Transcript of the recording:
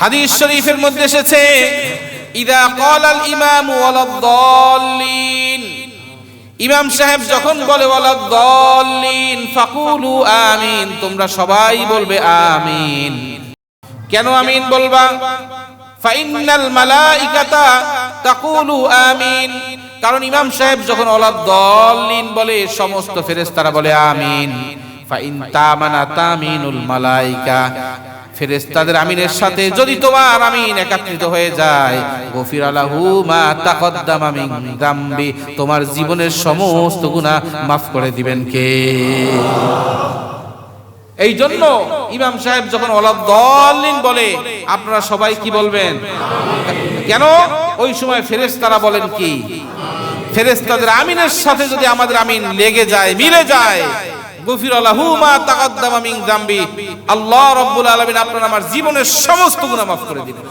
হাদিস শরীফের মধ্যে এসেছে, ইদা ক্বাল আল ইমাম ওয়ালাদ-দাল্লিন ইমাম সাহেব যখন বলে ওয়ালাদ-দাল্লিন ফাকুলু আমিন। তোমরা সবাই বলবে, আমিন। কেন আমিন বলবা? ফাইনাল মালাইকাতা তাকুলু আমিন। কারণ ইমাম সাহেব যখন ওয়ালাদ-দাল্লিন বলে, সমস্ত ফেরেশতারা বলে, আমিন। ফাইন তামানা তামিনুল মালাইকা। ফেরেশতাদের আমিনের সাথে যদি তোমার আমিন একাত্রিত হয়ে যায় গফির আলাহু মা তাকদ্দামা মিন দামবি। তোমার জীবনের সমস্ত গুনাহ মাফ করে দিবেন কে? এই জন্য ইমাম সাহেব যখন অলব দলিন বলে আপনারা সবাই কি বলবেন? কেন? ওই সময় ফেরেশতারা বলেন কি? ফেরেশতাদের আমিনের সাথে যদি আমাদের আমিন লেগে যায় মিলে যায় আল্লাহ রব্বুল আলমিন আপনার আমার জীবনের সমস্ত গুণা মাফ করে দিবেন।